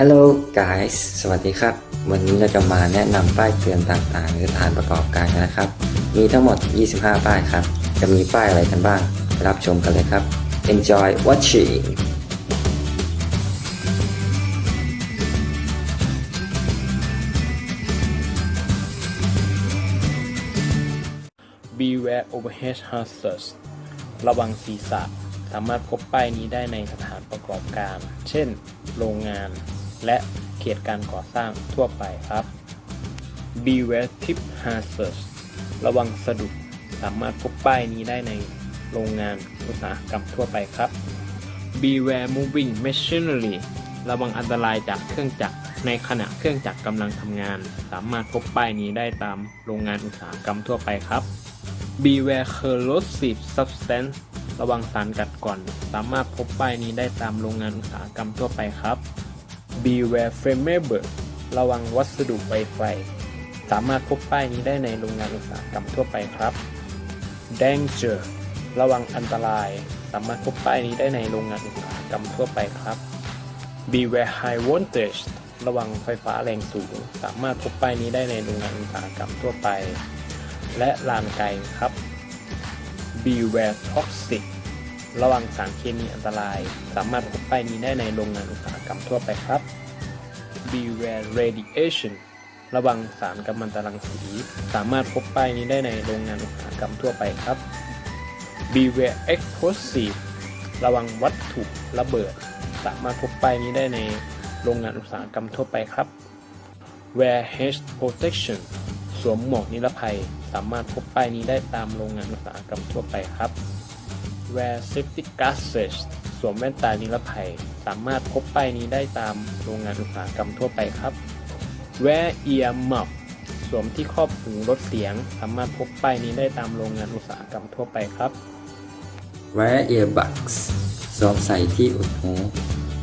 Hello guys สวัสดีครับ วันนี้เราจะมาแนะนำป้ายเตือนต่างๆ หรือสถานประกอบการนะครับ มีทั้งหมด 25 ป้ายครับ จะมีป้ายอะไรกันบ้าง รับชมกันเลยครับ Enjoy watching Beware overhead hazards ระวังศีรษะ สามารถพบป้ายนี้ได้ในสถานประกอบการ เช่น โรงงาน และเขตการก่อสร้างทั่วไปครับ Beware tip hazards ระวังสะดุดสามารถพบป้ายนี้ได้ในโรงงานอุตสาหกรรมทั่วไปครับ Beware moving machinery ระวังอันตรายจากเครื่องจักรในขณะเครื่องจักรกำลังทำงาน สามารถพบป้ายนี้ได้ตามโรงงานอุตสาหกรรมทั่วไปครับ Beware corrosive substance ระวังสารกัดก่อน สามารถพบป้ายนี้ได้ตามโรงงานอุตสาหกรรมทั่วไปครับ Beware flammable ระวังวัสดุไวไฟ สามารถพบป้ายนี้ได้ในโรงงานอุตสาหกรรมทั่วไปครับ Danger ระวังอันตราย สามารถพบป้ายนี้ได้ในโรงงานอุตสาหกรรมทั่วไปครับ Beware high voltage ระวังไฟฟ้าแรงสูง สามารถพบป้ายนี้ได้ในโรงงานอุตสาหกรรมทั่วไป และลานไกลครับ Beware toxic ระวังสารเคมีอันตราย สามารถพบป้ายนี้ได้ในโรงงานอุตสาหกรรมทั่วไปครับ Beware radiation ระวังสารกัมมันตรังสี สามารถพบป้ายนี้ได้ในโรงงานอุตสาหกรรมทั่วไปครับ Beware explosive ระวังวัตถุระเบิด สามารถพบป้ายนี้ได้ในโรงงานอุตสาหกรรมทั่วไปครับ Wear head protection สวมหมวกนิรภัย สามารถพบป้ายนี้ได้ตามโรงงานอุตสาหกรรมทั่วไปครับ Wear safety glasses สวมแว่นตานิรภัย สามารถพบป้ายนี้ได้ตามโรงงานอุตสาหกรรมทั่วไปครับ Wear ear muff สวมที่ครอบหูลดเสียง สามารถพบป้ายนี้ได้ตามโรงงานอุตสาหกรรมทั่วไปครับ Wear earbuds สวมใส่ที่อุดหู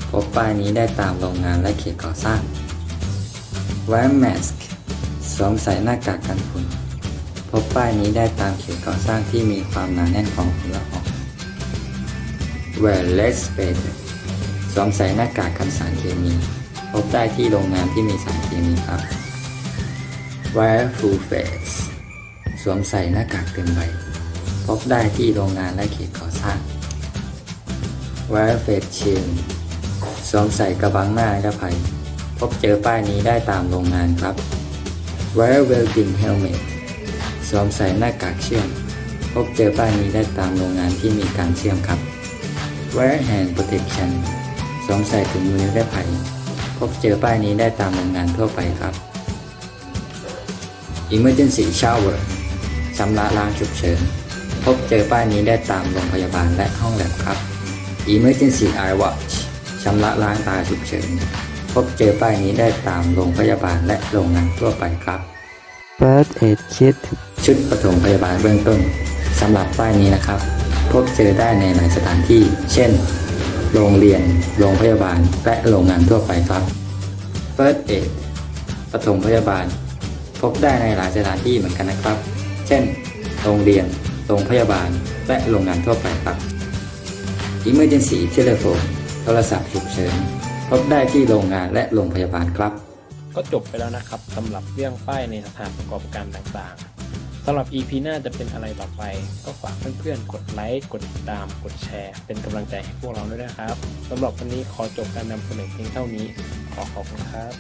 พบป้ายนี้ได้ตามโรงงานและเขตก่อสร้าง Wear mask สวมใส่หน้ากากกันฝุ่น พบป้ายนี้ได้ตามเขตก่อสร้างที่มีความหนาแน่นของฝุ่นละออง Wear less space สวมใส่หน้ากากกันสารเคมี พบได้ที่โรงงานที่มีสารเคมีครับ Wear full face สวมใส่หน้ากากเต็มใบ พบได้ที่โรงงานและเขตก่อสร้าง Wear face shield สวมใส่กระบังหน้านิรภัย พบเจอป้ายนี้ได้ตามโรงงานครับ Wear welding helmet สวมใส่หน้ากากเชื่อม พบเจอป้ายนี้ได้ตามโรงงานที่มีการเชื่อมครับ Wear hand protection สวมใส่ถุงมือนิรภัยพบเจอป้ายนี้ได้ตามโรงงานทั่วไปครับ Emergency shower ชำระล้างฉุกเฉิน พบเจอป้ายนี้ได้ตามโรงพยาบาลและห้องแลบครับ Emergency eye watch ชำระล้างตาฉุกเฉิน พบเจอป้ายนี้ได้ตามโรงพยาบาลและโรงงานทั่วไปครับ First aid kit ชุดปฐมพยาบาลเบื้องต้นสำหรับป้ายนี้นะครับ พบเจอได้ในหลายสถานที่ เช่น โรงเรียน โรงพยาบาล และโรงงานทั่วไปครับ First aid ปฐมพยาบาล พบได้ในหลายสถานที่เหมือนกันนะครับ เช่น โรงเรียน โรงพยาบาล และโรงงานทั่วไปครับ Emergency Telephone โทรศัพท์ฉุกเฉิน พบได้ที่โรงงานและโรงพยาบาลครับ ก็จบไปแล้วนะครับสำหรับเรื่องป้ายในสถานประกอบการต่างๆ สำหรับ EP หน้าจะเป็นอะไรต่อไป ก็ฝากเพื่อนๆ กดไลค์ กดติดตาม กดแชร์ เป็นกำลังใจให้พวกเราด้วยนะครับสำหรับวันนี้ขอจบการนำเสนอเพียงเท่านี้ ขอขอบคุณครับ